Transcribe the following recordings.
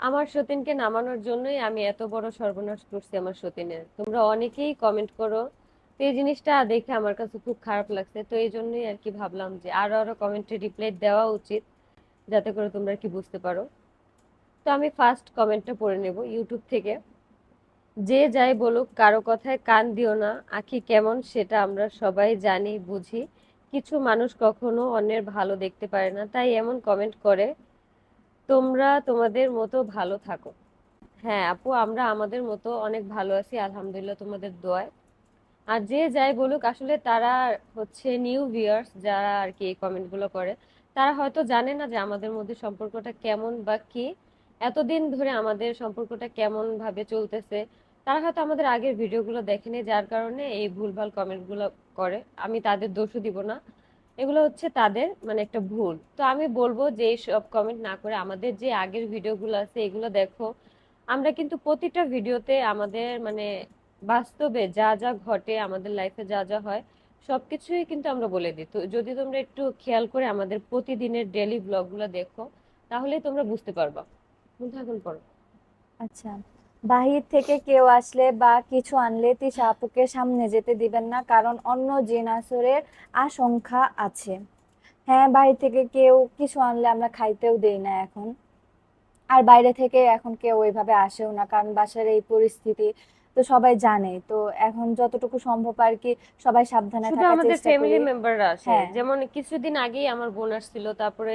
আমার সতীনকে নামানোর জন্যই আমি এত বড় সর্বনাশ করছি আমার সতীনের। তোমরা অনেকেই কমেন্ট করো, তো এই জিনিসটা দেখে আমার কাছে খুব খারাপ লাগছে। তো এই জন্যই আর কি ভাবলাম যে আরও আরও কমেন্টে রিপ্লাই দেওয়া উচিত, যাতে করে তোমরা কি বুঝতে পারো। তো আমি ফার্স্ট কমেন্টটা পড়ে নেব ইউটিউব থেকে। যে যাই বলুক, কারও কথায় কান দিও না, আখি কেমন সেটা আমরা সবাই জানি, বুঝি। কিছু মানুষ কখনো অন্যের ভালো দেখতে পারে না, তাই এমন কমেন্ট করে তোমরা তোমাদের মতো ভালো থাকো। হ্যাঁ আপু, আমরা আমাদের মতো অনেক ভালো আছি, আলহামদুলিল্লাহ তোমাদের দোয়ায়। আর যে যাই বলুক, আসলে তারা হচ্ছে নিউ ভিউয়ার্স যারা আর কি এই কমেন্টগুলো করে, তারা হয়তো জানে না যে আমাদের মধ্যে সম্পর্কটা কেমন বা কি। এতদিন ধরে আমাদের সম্পর্কটা কেমন ভাবে চলতেছে, তারা হয়তো আমাদের আগের ভিডিওগুলো দেখেনি, যার কারণে এই ভুলভাল কমেন্টগুলো করে। আমি তাদের দোষও দিব না। এগুলো হচ্ছে তাদের মানে একটা ভুল। তো আমি বলব যে সব কমেন্ট না করে আমাদের যে আগের ভিডিওগুলো আছে এগুলো দেখো। আমরা কিন্তু প্রতিটা ভিডিওতে আমাদের মানে বাস্তবে যা যা ঘটে, আমাদের লাইফে যা যা হয়, সবকিছুই কিন্তু আমরা বলে দিই। তো যদি তোমরা একটু খেয়াল করে আমাদের প্রতিদিনের ডেইলি ব্লগগুলো দেখো তাহলে তোমরা বুঝতে পারবা। এখন পড়ো। আচ্ছা। বাহির থেকে কেউ আসলে বা কিছু আনলে তিশা আপুকে সামনে যেতে দিবেন না কারণ অন্য জিনাসরের আশঙ্কা আছে। হ্যাঁ বাহির থেকে কেউ কিছু আনলে আমরা খাইতেও দেই না এখন। আর বাইরে থেকে এখন কেউ ওইভাবে আসেও না কারণ বাসার এই পরিস্থিতি তো সবাই জানে। তো এখন যতটুকু সম্ভব আর কি সবাই সাবধানে শুধু আমাদের ফ্যামিলি মেম্বাররা আসে। হ্যাঁ। যেমন কিছুদিন আগেই আমার বোন আসছিল তারপরে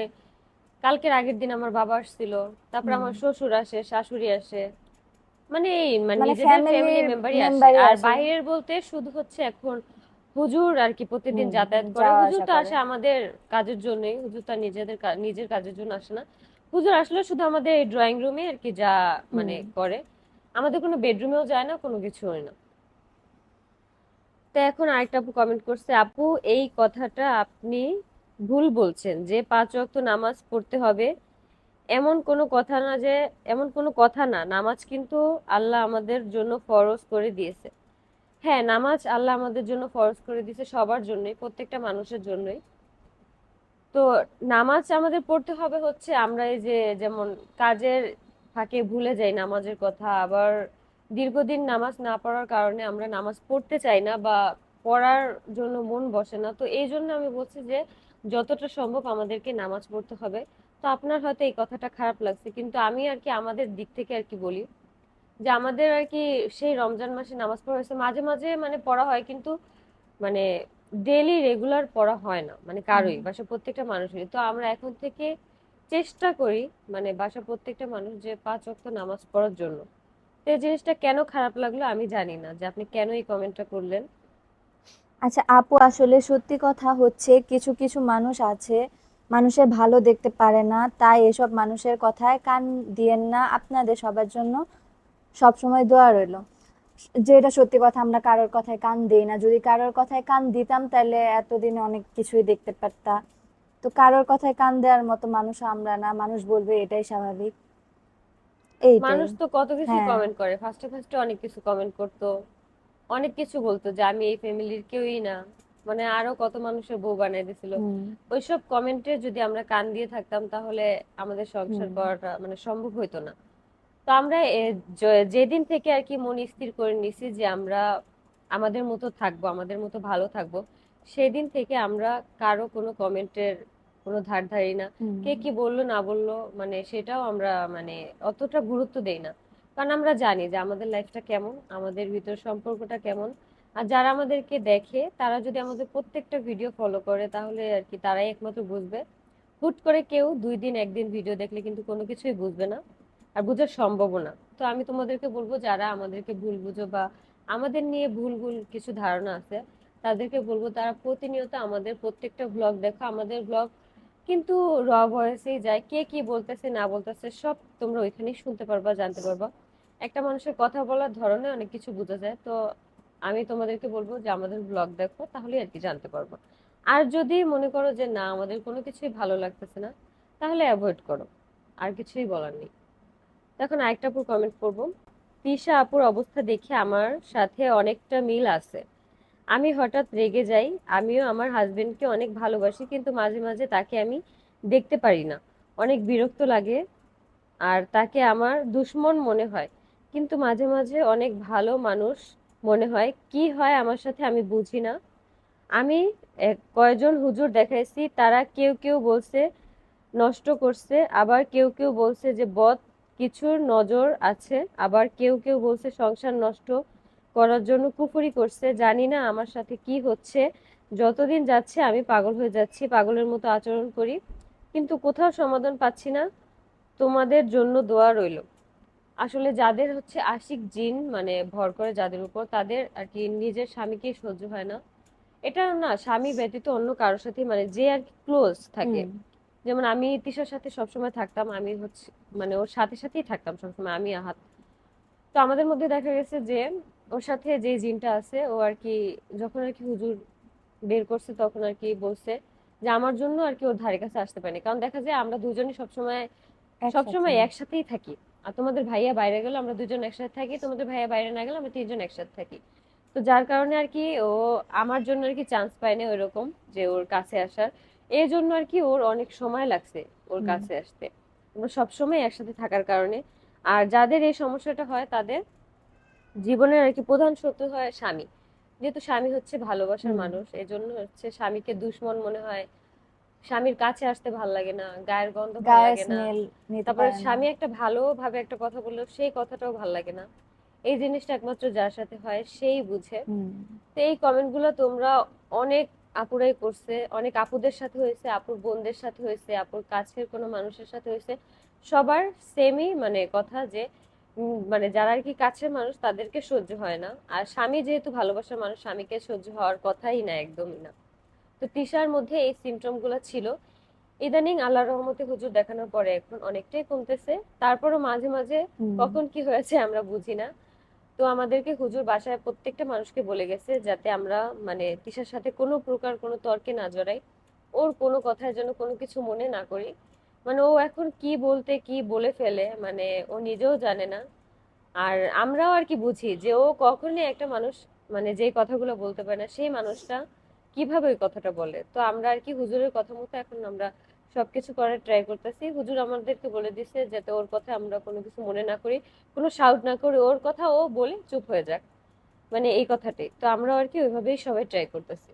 কালকের আগের দিন আমার বাবা আসছিল তারপরে আমার শ্বশুর আসে শাশুড়ি আসে। মানে মানে মানে নিজেদের ফ্যামিলি মেম্বারই আসে। আর বাইরের বলতে শুধু হচ্ছে এখন হুজুর আর কি প্রতিদিন যাতায়াত করে। হুজুর তো আসে আমাদের কাজের জন্যই। হুজুর তার নিজেদের নিজের কাজের জন্য আসে না। হুজুর আসলে শুধু আমাদের ড্রয়িং রুমে আর কি যা মানে করে। আমাদের কোনো বেডরুমেও যায় না কোনো কিছু হয় না। তো এখন আরেকটা আপু কমেন্ট করছে আপু এই কথাটা আপনি ভুল বলছেন যে পাঁচ ওয়াক্ত নামাজ পড়তে হবে এমন কোনো কথা না যে, এমন কোনো কথা না, নামাজ কিন্তু আল্লাহ আমাদের জন্য ফরজ করে দিয়েছে। হ্যাঁ নামাজ আল্লাহ আমাদের জন্য ফরজ করে দিয়েছে সবার জন্যই, প্রত্যেকটা মানুষের জন্যই। তো নামাজ আমাদের পড়তে হবে হচ্ছে আমরা এই যে, যেমন কাজের ফাঁকে ভুলে যাই নামাজের কথা, আবার দীর্ঘদিন নামাজ না পড়ার কারণে আমরা নামাজ পড়তে চাই না বা পড়ার জন্য মন বসে না। তো এই জন্য আমি বলছি যে, যতটা সম্ভব আমাদেরকে নামাজ পড়তে হবে। তো আপনার হয়তো এই কথাটা খারাপ লাগছে কিন্তু আমি আর কি আমাদের দিক থেকে আর কি বলি যে আমাদের আর কি সেই রমজান মাসে নামাজ পড়া হয়েছে। মাঝে মাঝে মানে পড়া হয় কিন্তু মানে ডেইলি রেগুলার পড়া হয় না মানে কারোই বাসা প্রত্যেকটা মানুষেরই। তো আমরা এখন থেকে চেষ্টা করি মানে বাসা প্রত্যেকটা মানুষ যে পাঁচ ওয়াক্ত নামাজ পড়ার জন্য। তো এই জিনিসটা কেন খারাপ লাগল আমি জানি না যে আপনি কেন এই কমেন্টটা করলেন? আচ্ছা আপু আসলে সত্যি কথা হচ্ছে কিছু কিছু মানুষ আছে মানুষের ভালো দেখতে পারে না তাই এসব মানুষের কথায় কান দিয়েন না। আপনাদের সবার জন্য সব সময় দোয়া রইল। যেটা সত্যি কথা আমরা কারোর কথায় কান দিই না। যদি কারোর কথায় কান দিতাম তাহলে এতদিনে অনেক কিছুই দেখতে পারতাম তো কারোর কথায় কান দেওয়ার মতো মানুষ আমরা না। মানুষ বলবে এটাই স্বাভাবিক। এইটাই। মানুষ তো কত কিছু হ্যাঁ। কমেন্ট করে। ফার্স্টে ফার্স্টে অনেক কিছু কমেন্ট করতো। অনেক কিছু বলতো যে আমি এই ফ্যামিলির কেউই না। মানে আরও কত মানুষের বউ বানিয়ে দিছিল। ওইসব কমেন্টে যদি আমরা কান দিয়ে থাকতাম তাহলে আমাদের সংসার করাটা মানে সম্ভব হইতো না। তো আমরা যেদিন থেকে আর কি মন স্থির করে নিছি যে আমরা আমাদের মতো থাকব আমাদের মতো ভালো থাকব সেদিন থেকে আমরা কারও কোনো কমেন্টের কোনো ধার ধারি না। কে কি বলল না বলল মানে সেটাও আমরা মানে অতটা গুরুত্ব দেই না। কারণ আমরা জানি যে আমাদের লাইফটা কেমন আমাদের ভিতর সম্পর্কটা কেমন আর যারা আমাদেরকে দেখে, তারা যদি আমাদের প্রত্যেকটা ভিডিও ফলো করে, তাহলে আর কি তারাই একমাত্র বুঝবে। হুট করে কেউ দুই দিন, একদিন ভিডিও দেখলে কিন্তু কোনো কিছুই বুঝবে না আর বোঝার সম্ভবও না। তো আমি তোমাদেরকে বলব, যারা আমাদেরকে ভুল বুঝো বা আমাদের নিয়ে ভুল ভুল কিছু ধারণা আছে, তাদেরকে বলব তারা প্রতিনিয়ত আমাদের প্রত্যেকটা ব্লগ দেখো। আমাদের ব্লগ কিন্তু র ভয়েসেই যায়, কে কি বলতেছে, না বলতেছে, সব তোমরা ওইখানেই শুনতে পারবা, জানতে পারবা। একটা মানুষের কথা বলার ধরনে অনেক কিছু বোঝা যায়। তো আমি তোমাদেরকে বলব যে আমাদের ব্লগ দেখো তাহলে আর কি জানতে পারব। আর যদি মনে করো যে না, আমাদের কোনো কিছুই ভালো লাগতেছে না, তাহলে অ্যাভয়েড করো। আর কিছুই বলার নেই। তখন আরেকটা আপুর কমেন্ট করব তিশা আপুর অবস্থা দেখে আমার সাথে অনেকটা মিল আছে। আমি হঠাৎ রেগে যাই, আমিও আমার হাজবেন্ডকে অনেক ভালোবাসি, কিন্তু মাঝে মাঝে তাকে আমি দেখতে পারি না। অনেক বিরক্ত লাগে, আর তাকে আমার দুশ্মন মনে হয়। কিন্তু মাঝে মাঝে অনেক ভালো মানুষ মনে হয়, কি হয় আমার সাথে আমি বুঝি না। আমি এক কয়জন হুজুর দেখাইছি, তারা কেউ কেউ বলছে নষ্ট করছে, আবার কেউ কেউ বলছে যে বদ কিছুর নজর আছে, আবার কেউ কেউ বলছে সংসার নষ্ট করার জন্য কুফরি করছে। জানি না আমার সাথে কি হচ্ছে, যতদিন যাচ্ছে আমি পাগল হয়ে যাচ্ছি, পাগলের মতো আচরণ করি, কিন্তু কোথাও সমাধান পাচ্ছি না। তোমাদের জন্য দোয়া রইল। আসলে যাদের হচ্ছে আশিক জিন মানে ভর করে যাদের উপর তাদের আর কি নিজের স্বামীকেই সহ্য হয় না। এটা না স্বামী ব্যতীত অন্য কারোর সাথে মানে যে আর কি ক্লোজ থাকে। যেমন আমি তিশার সাথে সবসময় থাকতাম আমি হচ্ছে মানে ওর সাথে সাথেই থাকতাম সবসময় আমি আহাত। তো আমাদের মধ্যে দেখা গেছে যে ওর সাথে যে জিনটা আছে ও আর কি যখন আর কি হুজুর বের করছে তখন আর কি বলছে যে আমার জন্য আর কি ওর ধারে কাছে আসতে পারেনি। কারণ দেখা যায় আমরা দুজনই সবসময় সবসময় একসাথেই থাকি। আর তোমাদের ভাইয়া বাইরে গেলে আমরা দুজন একসাথে থাকি তোমাদের ভাইয়া বাইরে না গেলে আমরা তিনজন একসাথে থাকি। তো যার কারণে আর কি ও আমার জন্য আর কি চান্স পায়নি ওইরকম যে ওর কাছে আসার। এই জন্য আর কি ওর অনেক সময় লাগছে ওর কাছে আসতে। আমরা সবসময় একসাথে থাকার কারণে। আর যাদের এই সমস্যাটা হয় তাদের জীবনের আর কি প্রধান শত্রু হয় স্বামী। যেহেতু স্বামী হচ্ছে ভালোবাসার মানুষ এই জন্য হচ্ছে স্বামীকে দুশ্মন মনে হয়। স্বামীর কাছে আসতে ভালো লাগে না গায়ের গন্ধ ভালো লাগে না। তারপরে স্বামী একটা ভালোভাবে একটা কথা বললেও সেই কথাটাও ভালো লাগে না। এই জিনিসটা একমাত্র যার সাথে হয় সেই বুঝে। তো এই কমেন্টগুলো তোমরা অনেক আপুরাই করছে অনেক আপুদের সাথে হয়েছে আপুর বোনদের সাথে হয়েছে আপুর কাছের কোনো মানুষের সাথে হয়েছে। সবার সেমই মানে কথা যে মানে যারা আর কি কাছের মানুষ তাদেরকে সহ্য হয় না। আর স্বামী যেহেতু ভালোবাসার মানুষ স্বামীকে সহ্য হওয়ার কথাই না একদমই না। তো তিশার মধ্যে এই সিমটমগুলো ছিল। ইদানিং আল্লাহর রহমতে হুজুর দেখানোর পরে এখন অনেকটাই কমতেছে। তারপরও মাঝে মাঝে কখন কি হয়েছে আমরা বুঝি না। তো আমাদেরকে হুজুর বাসায় প্রত্যেকটা মানুষকে বলে গেছে যাতে আমরা মানে তিশার সাথে কোনো প্রকার কোনো তর্কে না জড়াই। ওর কোনো কথায় যেন কোনো কিছু মনে না করি। মানে ও এখন কি বলতে কি বলে ফেলে মানে ও নিজেও জানে না। আর আমরাও আর কি বুঝি যে ও কখনই একটা মানুষ মানে যে কথাগুলো বলতে পারে না সেই মানুষটা কীভাবে ওই কথাটা বলে? তো আমরা আর কি হুজুরের কথা মতো এখন আমরা সবকিছু করার ট্রাই করতেছি। হুজুর আমাদেরকে বলে দিছে যাতে ওর কথা আমরা কোনো কিছু মনে না করি, কোনো শাউট না করে, ওর কথা ও বলে চুপ হয়ে যাক। মানে এই কথাটাই। তো আমরা আর কি ওইভাবেই সবাই ট্রাই করতেছি।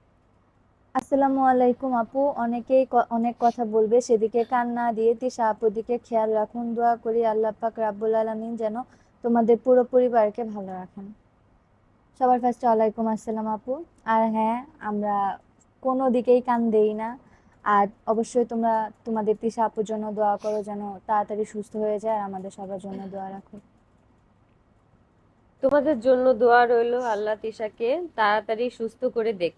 আসসালামু আলাইকুম আপু। অনেকেই অনেক কথা বলবে। সেদিকে কান না দিয়ে তিশা আপুর দিকে খেয়াল রাখুন। দোয়া করি আল্লাহ পাক রাব্বুল আলামিন যেন তোমাদের পুরো পরিবারকে ভালো রাখেন। সবার ফার্স্টে ওয়ালাইকুম আসসালাম আপু। আর হ্যাঁ আমরা কোনো দিকেই কান দেই না। আর অবশ্যই তোমরা তোমাদের তিশা আপুর জন্য দোয়া করো যেন তাড়াতাড়ি সুস্থ হয়ে যায় আর আমাদের সবার জন্য দোয়া রাখো। তোমাদের জন্য দোয়া রইল আল্লাহ তিশাকে, তাড়াতাড়ি সুস্থ করে দেখ।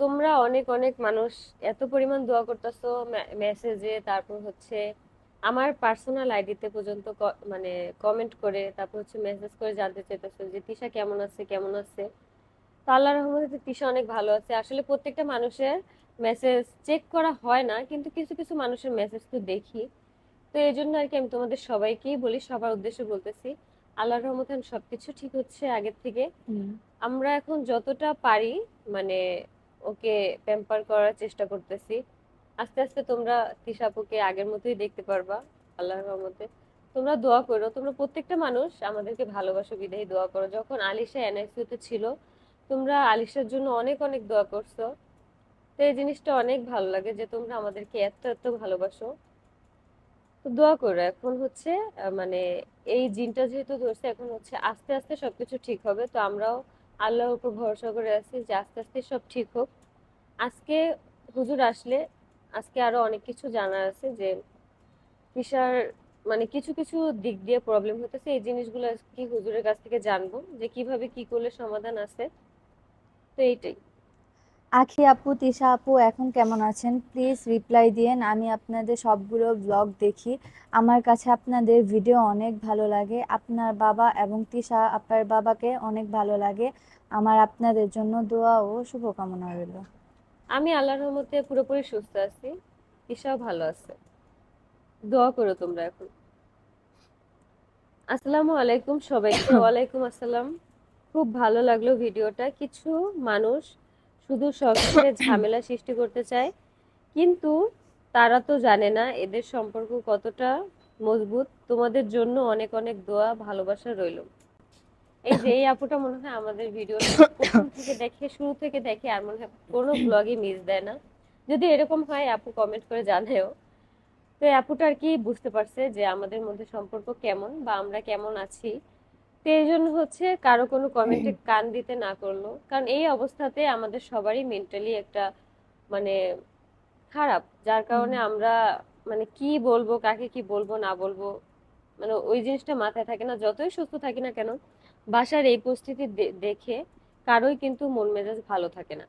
তোমরা অনেক অনেক মানুষ এত পরিমাণ দোয়া করতেছো মেসেজে, তারপর হচ্ছে আমার পার্সোনাল আইডিতে পর্যন্ত মানে কমেন্ট করে তারপর হচ্ছে মেসেজ করে জানতে চাইতেছো যে তিশা কেমন আছে? কেমন আছে? তো আল্লাহর রহমতে তিশা অনেক ভালো আছে। আসলে প্রত্যেকটা মানুষের মেসেজ চেক করা হয় না কিন্তু কিছু কিছু মানুষের মেসেজ তো দেখি। তো এই জন্য আর কি আমি তোমাদের সবাইকেই বলি সবার উদ্দেশ্যে বলতেছি আল্লাহর রহমতে সবকিছু ঠিক হচ্ছে আগের থেকে। আমরা এখন যতটা পারি মানে ওকে প্যাম্পার করার চেষ্টা করতেছি। আস্তে আস্তে তোমরা তিশাপুকে আগের মতোই দেখতে পারবা, আল্লাহর রহমতে। তোমরা দোয়া করো, তোমরা প্রত্যেকটা মানুষ আমাদেরকে ভালোবাসো, বিদায় দোয়া করো। যখন আলিশা এনআইসিউতে ছিল, তোমরা আলিশার জন্য অনেক অনেক দোয়া করছ। তো এই জিনিসটা অনেক ভালো লাগে যে তোমরা আমাদেরকে এত এত ভালোবাসো। তো দোয়া করো, এখন হচ্ছে মানে এই জিনটা যেহেতু ধরছে, এখন হচ্ছে আস্তে আস্তে সবকিছু ঠিক হবে। তো আমরাও আল্লাহর উপর ভরসা করে আছি যে আস্তে আস্তে সব ঠিক হোক। আজকে হুজুর আসলে আজকে আরও অনেক কিছু জানার আছে যে তিশার মানে কিছু কিছু দিক দিয়ে প্রবলেম হতেছে এই জিনিসগুলো কি হুজুরের কাছ থেকে জানব যে কীভাবে কি করলে সমাধান আছে। তো এইটাই। আখি আপু, তিশা আপু, এখন কেমন আছেন? প্লিজ রিপ্লাই দিয়েন, আমি আপনাদের সবগুলো ব্লগ দেখি। আমার কাছে আপনাদের ভিডিও অনেক ভালো লাগে। আপনার বাবা এবং তিশা আপার বাবাকে অনেক ভালো লাগে। আমার আপনাদের জন্য দোয়া ও শুভকামনা রইল। আমি আল্লাহর রহমতে পুরোপুরি সুস্থ আছি। তিশাও ভালো আছে। দোয়া করো তোমরা এখন। আসসালামু আলাইকুম সবাইকে। ওয়ালাইকুম আসসালাম। খুব ভালো লাগল ভিডিওটা। কিছু মানুষ শুধু সংসারে ঝামেলা সৃষ্টি করতে চায় কিন্তু তারা তো জানে না এদের সম্পর্ক কতটা মজবুত। তোমাদের জন্য অনেক অনেক দোয়া ভালোবাসা রইল। এই যে এই আপুটা মনে হয় আমাদের ভিডিও প্রথম থেকে দেখে শুরু থেকে দেখে আর মনে হয় কোনো ব্লগে মিস দেয় না। যদি এরকম হয় আপু কমেন্ট করে জানাও তো আপুটা আর কি বুঝতে পারছে যে আমাদের মধ্যে সম্পর্ক কেমন বা আমরা কেমন আছি। তো এই জন্য হচ্ছে কারও কোনো কমেন্টে কান দিতে না করল। কারণ এই অবস্থাতে আমাদের সবারই মেন্টালি একটা মানে খারাপ যার কারণে আমরা মানে কি বলব কাকে কি বলব না বলব মানে ওই জিনিসটা মাথায় থাকে না। যতই সুস্থ থাকি না কেন বাসার এই পরিস্থিতি দেখে কারোই কিন্তু মন মেজাজ ভালো থাকে না।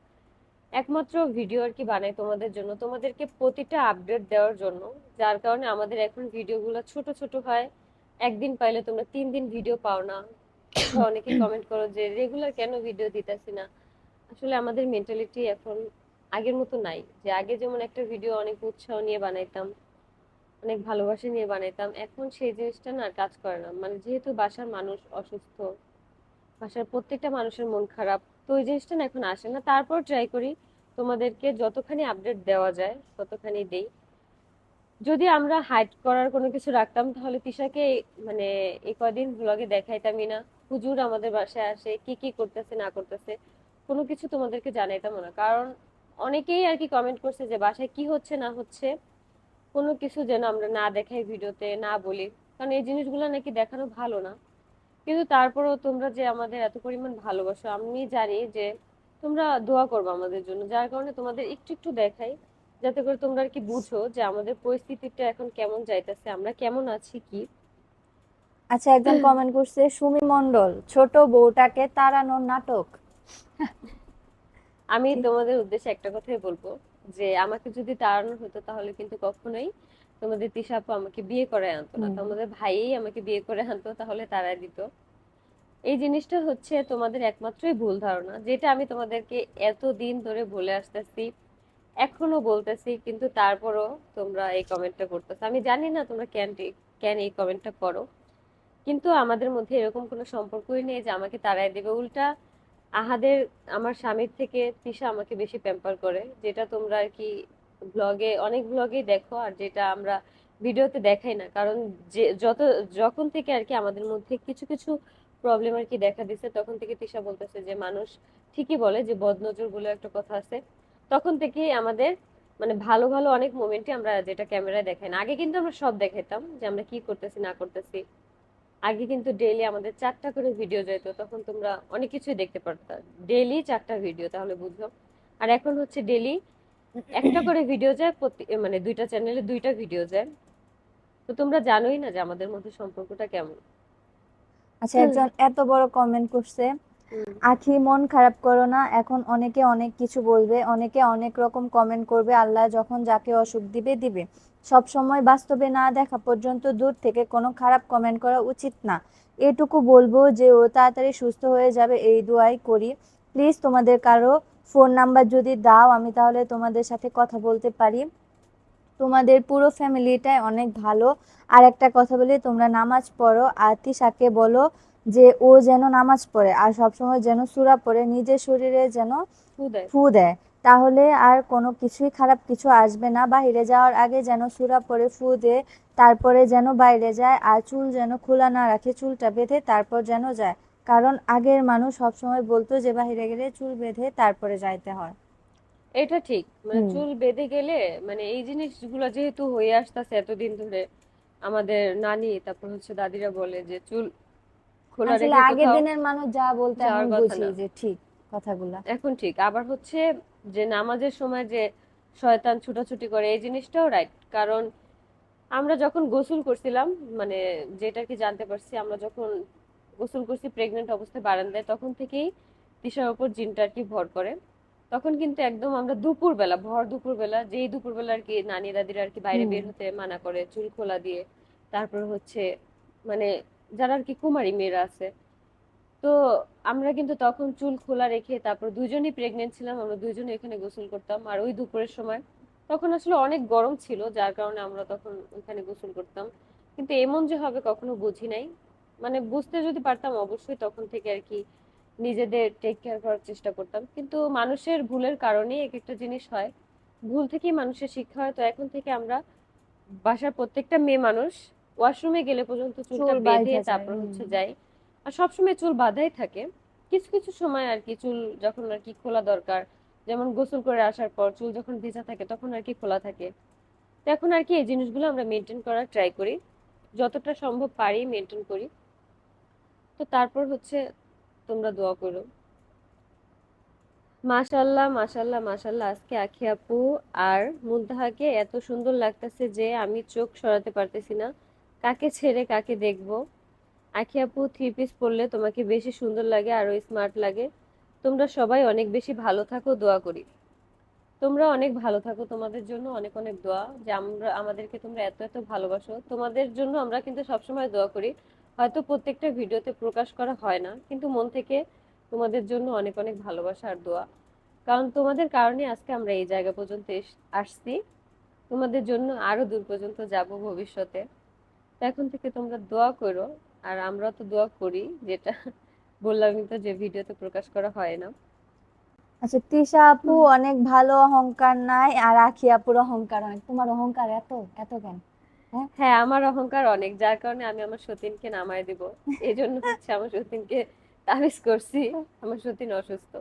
একমাত্র ভিডিও আর কি বানাই তোমাদের জন্য। তোমাদেরকে প্রতিটা আপডেট দেওয়ার জন্য যার কারণে আমাদের এখন ভিডিওগুলো ছোট ছোট হয়। একদিন পাইলে তোমরা তিন দিন ভিডিও পাও না। অনেকে কমেন্ট করো যে রেগুলার কেন ভিডিও দিতেছি না? আসলে আমাদের মেন্টালিটি এখন আগের মতো নাই। যে আগে যেমন একটা ভিডিও অনেক উৎসাহ নিয়ে বানাইতাম অনেক ভালোবাসা নিয়ে বানাইতাম এখন সেই জিনিসটা না আর কাজ করে না। মানে যেহেতু বাসার মানুষ অসুস্থ বাসার প্রত্যেকটা মানুষের মন খারাপ। তো ওই জিনিসটা না এখন আসে না। তারপর ট্রাই করি তোমাদেরকে যতখানি আপডেট দেওয়া যায়, ততখানি দেই। যদি আমরা হাইড করার কোনো কিছু রাখতাম, তাহলে তিশাকে মানে এই কদিন ব্লগে দেখাইতামই না। হুজুর আমাদের বাসায় আসে, কি কি করতেছে, না করতেছে, কোনো কিছু তোমাদেরকে জানাইতাম না। কারণ অনেকেই আর কি কমেন্ট করছে যে, বাসায় কি হচ্ছে, না হচ্ছে? কোনো কিছু যেন আমরা না দেখাই ভিডিওতে, না বলি। কারণ এই জিনিসগুলো নাকি দেখানো ভালো না। কিন্তু তারপরেও তোমরা যে আমাদের এত পরিমাণ ভালোবাসো আমি জানি যে তোমরা দোয়া করবে আমাদের জন্য যার কারণে তোমাদের একটু একটু দেখাই যাতে করে তোমরা আর কি বুঝো যে আমাদের পরিস্থিতিটা এখন কেমন যাইতেছে আমরা কেমন আছি কি। আচ্ছা একজন কমেন্ট করছে সুমি মন্ডল ছোট বউটাকে তাড়ানোর নাটক। আমি তোমাদের উদ্দেশ্যে একটা কথাই বলব যে আমাকে যদি তাড়ানো হতো তাহলে কিন্তু কখনোই তোমাদের তিশা আমাকে বিয়ে করে আনতো না। তোমাদের ভাইই আমাকে বিয়ে করে আনতো তাহলে তারাই দিত। এই জিনিসটা হচ্ছে তোমাদের একমাত্রই ভুল ধারণা যেটা আমি তোমাদেরকে এতদিন ধরে বলে আসতেছি এখনও বলতেছি কিন্তু তারপরও তোমরা এই কমেন্টটা করতেছো। আমি জানি না তোমরা কেন কেন এই কমেন্টটা করো কিন্তু আমাদের মধ্যে এরকম কোনো সম্পর্কই নেই যে আমাকে তাড়াই দেবে। উল্টা আহাদের আমার স্বামীর থেকে তিশা আমাকে বেশি প্যাম্পার করে যেটা তোমরা আর কি ব্লগে অনেক ব্লগেই দেখো, আর যেটা আমরা ভিডিওতে দেখাই না। কারণ যে, যত, যখন থেকে আর কি আমাদের মধ্যে কিছু কিছু প্রবলেম আর কি দেখা দিছে, তখন থেকে তিশা বলতেছে যে, মানুষ ঠিকই বলে যে, বদনজর বলে একটা কথা আছে। তখন থেকেই আমাদের মানে ভালো ভালো অনেক মোমেন্টই আমরা যেটা ক্যামেরায় দেখাই না। আগে কিন্তু আমরা সব দেখাইতাম যে, আমরা কি করতেছি, না করতেছি। আগে কিন্তু ডেইলি আমাদের চারটা করে ভিডিও যেত তখন তোমরা অনেক কিছুই দেখতে পারতা। ডেইলি চারটা ভিডিও তাহলে বুঝো। আর এখন হচ্ছে ডেইলি একটা করে ভিডিও যায় প্রতি- মানে দুইটা চ্যানেলে দুইটা ভিডিও যায়। তো তোমরা জানোই না যে আমাদের মধ্যে সম্পর্কটা কেমন। আচ্ছা একজন এত বড় কমেন্ট করছে আখি মন খারাপ করো না এখন অনেকে অনেক কিছু বলবে অনেকে অনেক রকম কমেন্ট করবে আল্লাহ যখন যাকে অসুখ দিবে দিবে। সব সময় বাস্তবে না দেখা পর্যন্ত দূর থেকে কোনো খারাপ কমেন্ট করা উচিত না। এটুকু বলব যে ও তাড়াতাড়ি সুস্থ হয়ে যাবে এই দোয়াই করি। প্লিজ তোমাদের কারও ফোন নাম্বার যদি দাও আমি তাহলে তোমাদের সাথে কথা বলতে পারি। তোমাদের পুরো ফ্যামিলিটাই অনেক ভালো। আর একটা কথা বলি তোমরা নামাজ পড়ো আর তিশাকে বলো যে ও যেন নামাজ পড়ে আর সবসময় যেন সূরা পড়ে নিজের শরীরে যেন ফু দেয়। তাহলে আর কোনো কিছুই খারাপ কিছু আসবে না। বাইরে যাওয়ার আগে যেন সূরা পরে ফু দে তারপরে যেন বাইরে যায় আর চুল যেন খোলা না রাখে চুলটা বেঁধে তারপর যেন যায়। কারণ আগের মানুষ সবসময় বলতো যে বাইরে গেলে চুল বেঁধে তারপরে যাইতে হয়। এটা ঠিক। মানে চুল বেঁধে গেলে মানে এই জিনিসগুলো যেহেতু হয়ে আসতেছে এতদিন ধরে আমাদের নানি তারপর হচ্ছে দাদিরা বলে যে চুল খোলা রেখে আগের দিনের মানুষ যা বলতো এখন বুঝি। যে ঠিক কথাগুলা। এখন ঠিক। আবার হচ্ছে যে নামাজের সময় যে শয়তান ছুটাছুটি করে এই জিনিসটাও রাইট কারণ আমরা যখন গোসল করছিলাম মানে যেটা কি জানতে পারছি আমরা যখন গোসল করছি প্রেগনেন্ট অবস্থায় বারান্দায় তখন থেকেই তিশার উপর জিনটা আর কি ভর করে। তখন কিন্তু একদম আমরা দুপুর বেলা ভর দুপুর বেলা যেই দুপুর বেলা আর কি নানি দাদিরা আর কি বাইরে বের হতে মানা করে চুল খোলা দিয়ে তারপর হচ্ছে মানে যারা আর কি কুমারী মেয়েরা আছে। তো আমরা কিন্তু তখন চুল খোলা রেখে তারপর দুজনেই প্রেগনেন্ট ছিলাম আমরা দুজনে এখানে গোসল করতাম। আর ওই দুপুরের সময় তখন আসলে অনেক গরম ছিল যার কারণে আমরা তখন ওখানে গোসল করতাম। কিন্তু এমন যে হবে কখনো বুঝি নাই। মানে বুঝতে যদি পারতাম অবশ্যই তখন থেকে আর কি নিজেদের টেক কেয়ার করার চেষ্টা করতাম। কিন্তু মানুষের ভুলের কারণেই এক একটা জিনিস হয়। ভুল থেকেই মানুষের শিক্ষা হয়। তো এখন থেকে আমরা বাসার প্রত্যেকটা মেয়ে মানুষ ওয়াশরুমে গেলে পর্যন্ত চুলটা চুল বেঁধে তারপর হচ্ছে যাই। আর সবসময় চুল বাঁধাই থাকে। কিছু কিছু সময় আর কি চুল যখন আর কি খোলা দরকার যেমন গোসল করে আসার পর চুল যখন ভেজা থাকে তখন আর কি খোলা থাকে। তো এখন আর কি এই জিনিসগুলো আমরা মেনটেন করার ট্রাই করি। যতটা সম্ভব পারি মেনটেন করি। তো তারপর হচ্ছে তোমরা দোয়া করো। মাশাল্লাহ মাশাল্লাহ মাশাল্লাহ আজকে আখি আপু আর মুনতাহাকে এত সুন্দর লাগতেছে যে আমি চোখ সরাতে পারতেছি না। কাকে ছেড়ে কাকে দেখব? আখি আপু থ্রি পিস পরলে তোমাকে বেশি সুন্দর লাগে, আরও স্মার্ট লাগে। তোমরা সবাই অনেক বেশি ভালো থাকো, দোয়া করি। তোমরা অনেক ভালো থাকো, তোমাদের জন্য অনেক অনেক দোয়া যে আমরা, আমাদেরকে তোমরা এত এত ভালোবাসো। তোমাদের জন্য আমরা কিন্তু সবসময় দোয়া করি। হয়তো প্রত্যেকটা ভিডিওতে প্রকাশ করা হয় না কিন্তু মন থেকে তোমাদের জন্য অনেক অনেক ভালোবাসা আর দোয়া। কারণ তোমাদের কারণে আজকে আমরা এই জায়গা পর্যন্ত আসছি। তোমাদের জন্য আরও দূর পর্যন্ত যাব ভবিষ্যতে। তো এখন থেকে তোমরা দোয়া করো আর আমরা তো দোয়া করি যেটা বললামই তো যে ভিডিওতে প্রকাশ করা হয় না। আচ্ছা তিশা আপু অনেক ভালো অহংকার নাই আর আখি আপুর অহংকার অনেক তোমার অহংকার এত এত কেন? হ্যাঁ আমার অহংকার অনেক। যার কারণে আমি আমার সতীনকে নামায় দিব। এই জন্য হচ্ছে আমার সতীনকে তাবিজ করছি। আমার সতীন অসুস্থ।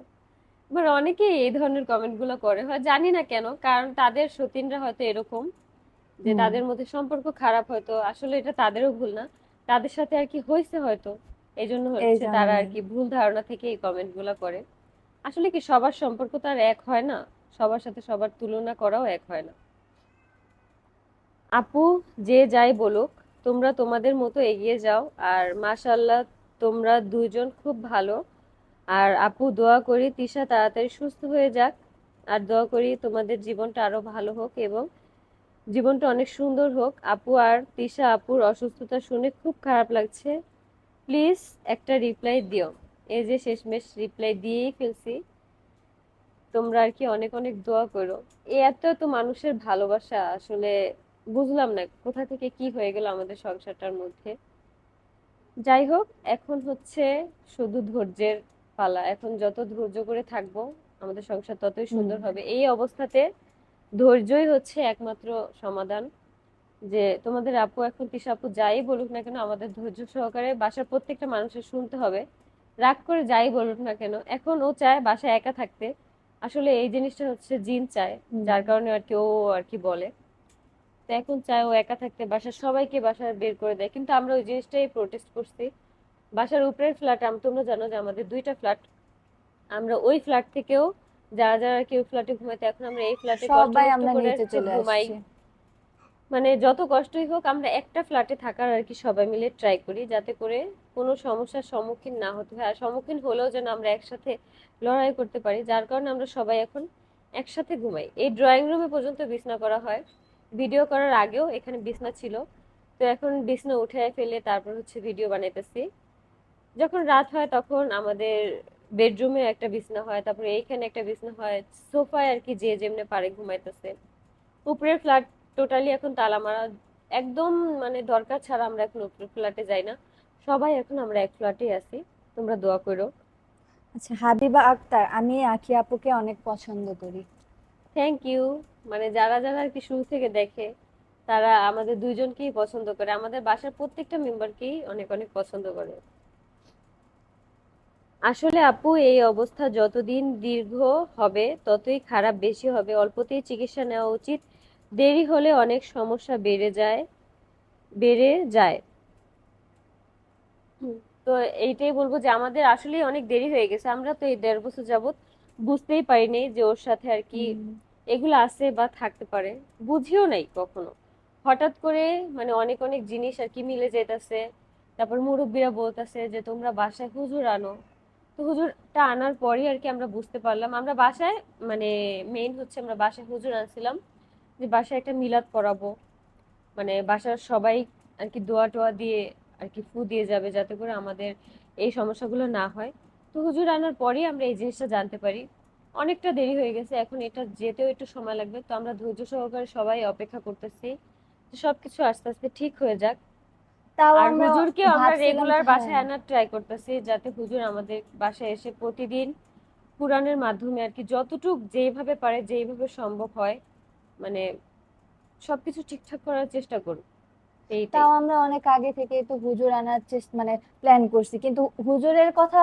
এবার অনেকেই এই ধরনের কমেন্টগুলো করে। হয় জানি না কেন কারণ তাদের সতীনরা হয়তো এরকম যে। তাদের মধ্যে সম্পর্ক খারাপ হয়তো। আসলে এটা তাদেরও ভুল না। তাদের সাথে আর কি হয়েছে হয়তো? এই জন্য হচ্ছে। তারা আর কি ভুল ধারণা থেকে এই কমেন্টগুলো করে। আসলে কি সবার সম্পর্ক তো আর এক হয় না? সবার সাথে সবার তুলনা করাও এক হয় না। আপু, যে যাই বলুক, তোমরা তোমাদের মতো এগিয়ে যাও। আর মাশাল্লাহ তোমরা দুজন খুব ভালো। আর আপু, দোয়া করি তিশা তাড়াতাড়ি সুস্থ হয়ে যাক। আর দোয়া করি তোমাদের জীবনটা আরও ভালো হোক এবং জীবনটা অনেক সুন্দর হোক। আপু আর তিশা আপুর অসুস্থতা শুনে খুব খারাপ লাগছে। প্লিজ একটা রিপ্লাই দিও। এই যে শেষমেশ রিপ্লাই দিয়েই ফেলছি। তোমরা আর কি অনেক অনেক দোয়া করো। এত এত মানুষের ভালোবাসা আসলে বুঝলাম না কোথা থেকে কি হয়ে গেল আমাদের সংসারটার মধ্যে। যাই হোক এখন হচ্ছে শুধু ধৈর্যের পালা। এখন যত ধৈর্য করে থাকব আমাদের সংসার ততই সুন্দর হবে। এই অবস্থাতে ধৈর্যই হচ্ছে একমাত্র সমাধান। যে তোমাদের আপু এখন তিশা আপু যাই বলুক না কেন আমাদের ধৈর্য সহকারে বাসার প্রত্যেকটা মানুষের শুনতে হবে। রাগ করে যাই বলুক না কেন এখন ও চায় বাসায় একা থাকতে। আসলে এই জিনিসটা হচ্ছে জিন চায় যার কারণে আর কি ও আর কি বলে। তো এখন চায় ও একা থাকতে বাসার সবাইকে বাসায় বের করে দেয়। কিন্তু আমরা ওই জিনিসটাই প্রোটেস্ট করছি। বাসার উপরের ফ্ল্যাট তোমরা জানো যে আমাদের দুইটা ফ্ল্যাট আমরা ওই ফ্ল্যাট থেকেও যারা যারা কেউ ফ্ল্যাটে ঘুমাইতে এখন আমরা এই ফ্ল্যাটে সবাই আমরা নিচে চলে ঘুমাই। মানে যত কষ্টই হোক আমরা একটা ফ্ল্যাটে থাকার আর কি সবাই মিলে ট্রাই করি যাতে করে কোনো সমস্যার সম্মুখীন না হতে হয়। আর সম্মুখীন হলেও যেন আমরা একসাথে লড়াই করতে পারি। যার কারণে আমরা সবাই এখন একসাথে ঘুমাই। এই ড্রয়িং রুমে পর্যন্ত বিছনা করা হয়। ভিডিও করার আগেও এখানে বিছনা ছিল। তো এখন বিছনা উঠে ফেলে তারপর হচ্ছে ভিডিও বানাইতেছি। যখন রাত হয় তখন আমাদের বেডরুমে একটা বিছনা হয়, তারপরে এইখানে একটা বিছনা হয়, সোফায় আর কি যে যেমনে পারে ঘুমাইতেছে। উপরের ফ্ল্যাট টোটালি এখন তালা মারা, একদম মানে দরকার ছাড়া আমরা এখন উপরের ফ্ল্যাটে যাই না। সবাই এখন আমরা এক ফ্ল্যাটেই আছি, তোমরা দোয়া করো। আচ্ছা হাবিবা আক্তার, আমি আখি আপুকে অনেক পছন্দ করি। থ্যাংক ইউ মানে যারা যারা আর কি শুরু থেকে দেখে, তারা আমাদের দুইজনকেই পছন্দ করে। আমাদের বাসার প্রত্যেকটা মেম্বারকেই অনেক অনেক পছন্দ করে। আসলে আপু, এই অবস্থা যতদিন দীর্ঘ হবে, ততই খারাপ বেশি হবে। অল্পতেই চিকিৎসা নেওয়া উচিত। দেরি হলে অনেক সমস্যা বেড়ে যায় বেড়ে যায়। তো এইটাই বলব যে আমাদের আসলেই অনেক দেরি হয়ে গেছে। আমরা তো এই দেড় বছর যাবত বুঝতেই পারিনি যে ওর সাথে আর কি এগুলো আছে বা থাকতে পারে। বুঝিও নাই কখনো। হঠাৎ করে মানে অনেক অনেক জিনিস আর কি মিলে যেতেছে তারপর মুরব্বীরা বলতেছে যে তোমরা বাসায় হুজুর আনো। তো হুজুরটা আনার পরই আর কি আমরা বুঝতে পারলাম। আমরা বাসায় মানে মেইন হচ্ছে আমরা বাসায় হুজুর আনছিলাম যে বাসায় একটা মিলাদ করাবো। মানে বাসার সবাই আর কি দোয়া টোয়া দিয়ে আর কি ফু দিয়ে যাবে যাতে করে আমাদের এই সমস্যাগুলো না হয়। তো হুজুর আনার পরই আমরা এই জিনিসটা জানতে পারি। অনেকটা দেরি হয়ে গেছে এখন এটা যেতেও একটু সময় লাগবে। তো আমরা ধৈর্য সহকারে সবাই অপেক্ষা করতেছি সবকিছু আস্তে আস্তে ঠিক হয়ে যাক। তাও আর আমরা হুজুরকে আমরা রেগুলার হ্যাঁ। বাসায় আনার ট্রাই করতেছি যাতে হুজুর আমাদের বাসায় এসে প্রতিদিন কোরআনের মাধ্যমে আর কি যতটুক যেইভাবে পারে যেইভাবে সম্ভব হয় মানে সবকিছু ঠিকঠাক করার চেষ্টা করুক। তাও আমরা অনেক আগে থেকে তো হুজুর আনার চেষ্টা মানে প্ল্যান করছি। কিন্তু হুজুরের কথা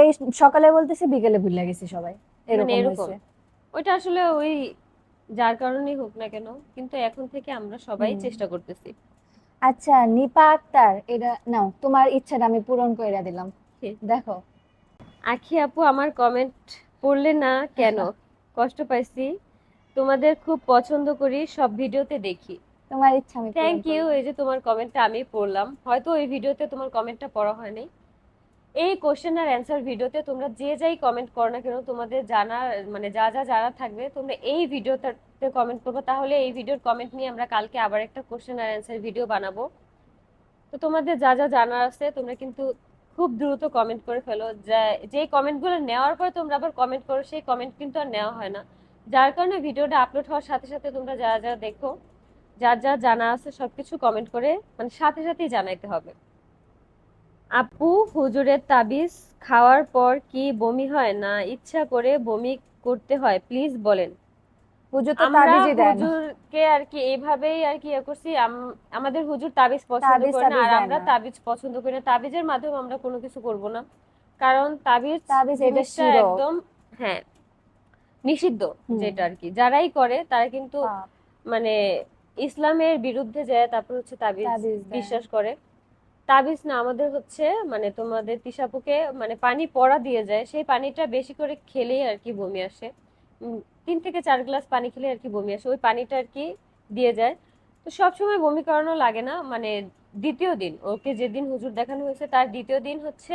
এই সকালে বলতেছি বিকেলে ভুলে গেছি সবাই। এরকম মানে হয়েছে। ওইটা আসলে ওই যার কারণেই হোক না কেন কিন্তু এখন থেকে আমরা সবাই চেষ্টা করতেছি। আচ্ছা নিপা আক্তার এটা নাও তোমার ইচ্ছাটা আমি পূরণ করে দিলাম। দেখো। আখি আপু আমার কমেন্ট পড়লে না কেন? কষ্ট পাইছি। তোমাদের খুব পছন্দ করি সব ভিডিওতে দেখি। তোমার ইচ্ছা আমি থ্যাংক ইউ এই যে তোমার কমেন্টটা আমি পড়লাম। হয়তো ওই ভিডিওতে তোমার কমেন্টটা পড়া হয়নি। এই কোশ্চেন আর অ্যান্সার ভিডিওতে তোমরা যে যাই কমেন্ট করো না কেন, তোমাদের জানা মানে যা যা জানা থাকবে, তোমরা এই ভিডিওটাতে কমেন্ট করবে। তাহলে এই ভিডিওর কমেন্ট নিয়ে আমরা কালকে আবার একটা কোশ্চেন আর অ্যান্সার ভিডিও বানাবো। তো তোমাদের যা যা জানার আছে, তোমরা কিন্তু খুব দ্রুত কমেন্ট করে ফেলো। যা কমেন্টগুলো নেওয়ার পর তোমরা আবার কমেন্ট করো, সেই কমেন্ট কিন্তু আর নেওয়া হয় না। যার কারণে ভিডিওটা আপলোড হওয়ার সাথে সাথে তোমরা যা যা দেখো যার যা জানা আছে সবকিছু কমেন্ট করে মানে সাথে সাথেই জানাইতে হবে। আপু হুজুরের তাবিজ খাওয়ার পর কি বমি হয় না ইচ্ছা করে বমি করতে হয় প্লিজ বলেন হুজুর তো আমরা তাবিজই দেয় না হুজুরকে আর কি এইভাবেই আর কি ইয়ে করছি আম- আমাদের হুজুর তাবিজ পছন্দ তাবিজ করে না টাবিজ আর দেয় আমরা না। তাবিজ পছন্দ করি না তাবিজের মাধ্যমে আমরা কোনো কিছু করব না কারণ তাবিজ তাবিজ এটা জিনিসটা শিরক। একদম হ্যাঁ নিষিদ্ধ হুম। যেটা আর কি যারাই করে তারা কিন্তু পাপ। মানে ইসলামের বিরুদ্ধে যায় তারপর হচ্ছে তাবিজ তাবিজ দেয়। বিশ্বাস করে তাবিজ না আমাদের হচ্ছে মানে তোমাদের তিশাপুকে মানে পানি পড়া দিয়ে যায় সেই পানিটা বেশি করে খেলেই আর কি বমি আসে। তিন থেকে চার গ্লাস পানি খেলে আর কি বমি আসে ওই পানিটা আর কি দিয়ে যায়। তো সবসময় বমি করানো লাগে না মানে দ্বিতীয় দিন ওকে যেদিন হুজুর দেখানো হয়েছে তার দ্বিতীয় দিন হচ্ছে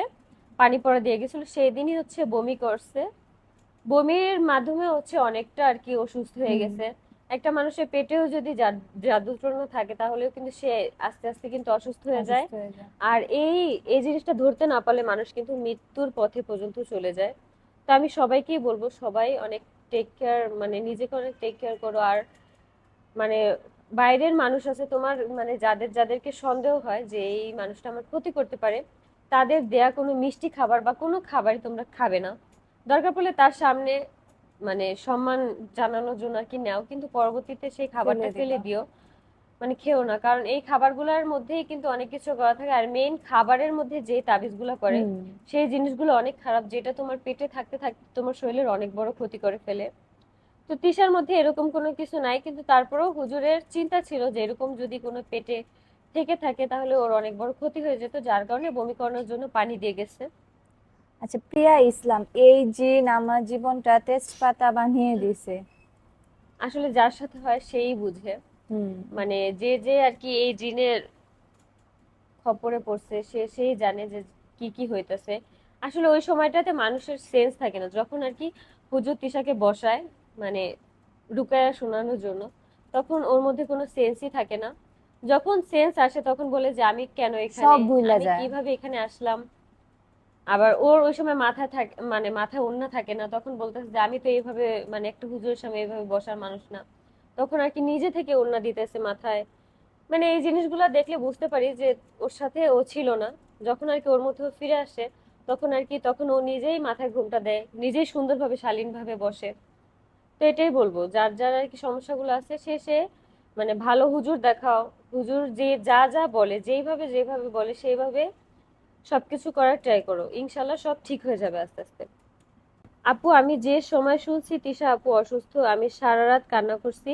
পানি পড়া দিয়ে গেছিল সেই দিনই হচ্ছে বমি করছে। বমির মাধ্যমে হচ্ছে অনেকটা আর কি অসুস্থ হয়ে গেছে। একটা মানুষের পেটেও যদি জাদ- জাদুটনা থাকে তাহলেও কিন্তু সে আস্তে আস্তে কিন্তু অসুস্থ হয়ে যায়। অসুস্থ হয়ে যায়। আর এই এই জিনিসটা ধরতে না পারলে মানুষ কিন্তু মৃত্যুর পথে পর্যন্ত চলে যায়। তো আমি সবাইকেই বলব সবাই অনেক টেক কেয়ার মানে নিজেকে অনেক টেক কেয়ার করো। আর মানে বাইরের মানুষ আছে তোমার মানে যাদের যাদেরকে সন্দেহ হয় যে এই মানুষটা আমার ক্ষতি করতে পারে তাদের দেয়া কোনো মিষ্টি খাবার বা কোনো খাবারই তোমরা খাবে না। দরকার পড়লে তার সামনে মানে সম্মান জানানোর জন্য আর কি নাও কিন্তু পরবর্তীতে সেই খাবারটা ফেলে দিও। মানে খেও না কারণ এই খাবারগুলোর মধ্যেই কিন্তু অনেক কিছু করা থাকে। আর মেইন খাবারের মধ্যে যে তাবিজগুলো করে সেই জিনিসগুলো অনেক খারাপ যেটা তোমার পেটে থাকতে থাকতে তোমার শরীরের অনেক বড় ক্ষতি করে ফেলে। তো তিশার মধ্যে এরকম কোনো কিছু নাই কিন্তু তারপরেও হুজুরের চিন্তা ছিল যে এরকম যদি কোনো পেটে থেকে থাকে তাহলে ওর অনেক বড় ক্ষতি হয়ে যেত যার কারণে বমি করানোর জন্য পানি দিয়ে গেছে। আচ্ছা প্রিয়া ইসলাম এই জিন আমার জীবনটা তেজপাতা বানিয়ে দিছে। আসলে যার সাথে হয় সেই বুঝে। মানে যে যে আর কি এই জিনের খপ্পরে পড়ছে সে সেই জানে যে কি কি হইতেছে। আসলে ওই সময়টাতে মানুষের সেন্স থাকে না। যখন আর কি হুজুর তিশাকে বসায় মানে রুকায়া শোনানোর জন্য তখন ওর মধ্যে কোনো সেন্সই থাকে না। যখন সেন্স আসে তখন বলে যে আমি কেন এখানে। কীভাবে এখানে আসলাম? আবার ওর ওই সময় মাথায় থাকে মানে মাথায় ওড়না থাকে না, তখন বলতেছে যে আমি তো এইভাবে মানে একটা হুজুরের সামনে এইভাবে বসার মানুষ না। তখন আর কি নিজে থেকে ওড়না দিতেছে মাথায়। মানে এই জিনিসগুলো দেখলে বুঝতে পারি যে ওর সাথে ও ছিল না। যখন আর কি ওর মধ্যে ফিরে আসে, তখন আর কি তখন ও নিজেই মাথায় ঘুমটা দেয়, নিজেই সুন্দরভাবে, শালীনভাবে বসে। তো এটাই বলব, যার যার আর কি সমস্যাগুলো আছে, সে সে মানে ভালো হুজুর দেখাও। হুজুর যে যা যা বলে, যেইভাবে যেভাবে বলে, সেইভাবে সবকিছু করার ট্রাই করো। ইনশাল্লাহ সব ঠিক হয়ে যাবে আস্তে আস্তে। আপু, আমি যে সময় শুনছি, তিশা আপু অসুস্থ, আমি সারা রাত কান্না করছি।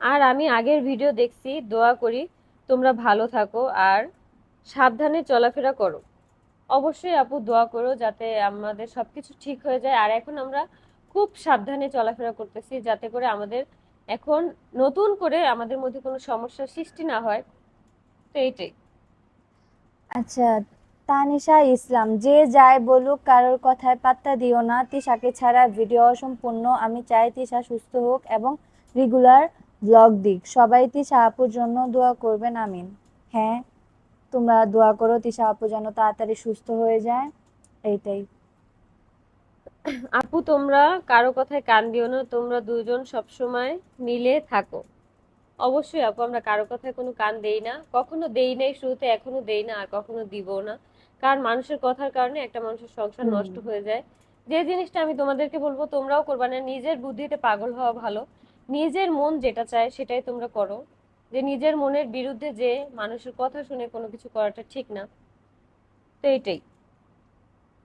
আর আমি আগের ভিডিও দেখছি, দোয়া করি, তোমরা ভালো থাকো আর সাবধানে চলাফেরা করো। অবশ্যই আপু দোয়া করো যাতে আমাদের সবকিছু ঠিক হয়ে যায়। আর এখন আমরা খুব সাবধানে চলাফেরা করতেছি যাতে করে আমাদের এখন নতুন করে আমাদের মধ্যে কোনো সমস্যার সৃষ্টি না হয়। তো এইটাই। আচ্ছা তানিশা ইসলাম, যে যাই বলুক, কারোর কথায় পাত্তা দিও না। তিশাকে ছাড়া ভিডিও অসম্পূর্ণ। আমি চাই তিশা সুস্থ হোক এবং রেগুলার ব্লগ দিক। সবাই তিশা আপুর জন্য দোয়া করবেন, আমিন। হ্যাঁ তোমরা দোয়া করো তিশা আপু যেন তাড়াতাড়ি সুস্থ হয়ে যায়। এইটাই। আপু, তোমরা কারও কথায় কান দিও না। তোমরা দুজন সবসময় মিলে থাকো। অবশ্যই আপু, আমরা কারও কথায় কোনো কান দেই না। কখনো দেই নাই শুরুতে, এখনও দেই না, আর কখনো দিব না। কারণ মানুষের কথার কারণে একটা মানুষের সংসার নষ্ট হয়ে যায়। যে জিনিসটা আমি তোমাদেরকে বলব তোমরাও করবা। না নিজের বুদ্ধিতে পাগল হওয়া ভালো। নিজের মন যেটা চায় সেটাই তোমরা করো। যে নিজের মনের বিরুদ্ধে যে মানুষের কথা শুনে কোনো কিছু করাটা ঠিক না তো এইটাই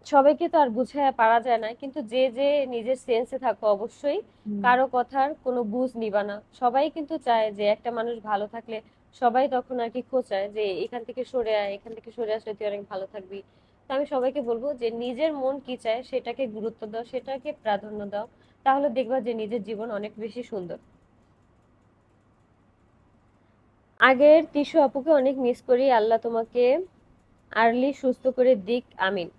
সবাইকে তো আর বুঝায় পারা যায় না কিন্তু যে যে নিজের সেন্সে থাকো অবশ্যই কারও কথার কোনো বুঝ নিবা না। সবাই কিন্তু চায় যে একটা মানুষ ভালো থাকলে সবাই তখন আর কি খোঁচায় যে এখান থেকে সরে আয়, এখান থেকে সরে আসলে তুই অনেক ভালো থাকবি। তো আমি সবাইকে বলব যে নিজের মন কি চায় সেটাকে গুরুত্ব দাও, সেটাকে প্রাধান্য দাও, তাহলে দেখবা যে নিজের জীবন অনেক বেশি সুন্দর। আগের তিশু আপুকে অনেক মিস করি, আল্লাহ তোমাকে আর্লি সুস্থ করে দিক, আমিন।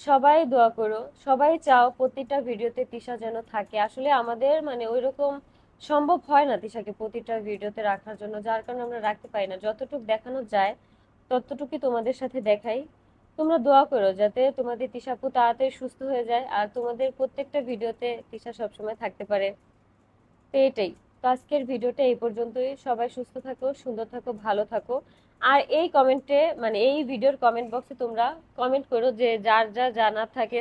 সবাই দোয়া করো, সবাই চাও প্রতিটা ভিডিওতে তিশা যেন থাকে। আসলে আমাদের মানে ওইরকম সম্ভব হয় না তিশাকে প্রতিটা ভিডিওতে রাখার জন্য, যার কারণে আমরা রাখতে পারি না। যতটুকু দেখানো যায়, ততটুকুই তোমাদের সাথে দেখাই। তোমরা দোয়া করো যাতে তোমাদের তিশাপু তাড়াতাড়ি সুস্থ হয়ে যায়, আর তোমাদের প্রত্যেকটা ভিডিওতে তিশা সবসময় থাকতে পারে। তো এটাই। তো আজকের ভিডিওটা এই পর্যন্তই। সবাই সুস্থ থাকো, সুন্দর থাকো, ভালো থাকো। আর এই কমেন্টে মানে এই ভিডিওর কমেন্ট বক্সে তোমরা কমেন্ট করো যে যার যা জানার থাকে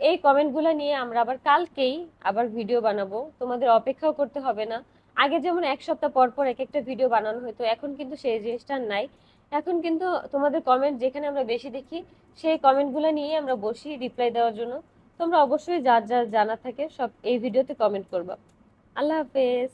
এই কমেন্টগুলো নিয়ে আমরা আবার কালকেই আবার ভিডিও বানাবো। তোমাদের অপেক্ষাও করতে হবে না। আগে যেমন এক সপ্তাহ পর পর এক একটা ভিডিও বানানো হতো, এখন কিন্তু সেই জিনিসটা নাই। এখন কিন্তু তোমাদের কমেন্ট যেখানে আমরা বেশি দেখি, সেই কমেন্টগুলো নিয়ে আমরা বসি রিপ্লাই দেওয়ার জন্য। তোমরা অবশ্যই যার যার জানা থাকে সব এই ভিডিওতে কমেন্ট করবা। আল্লাহ হাফেজ।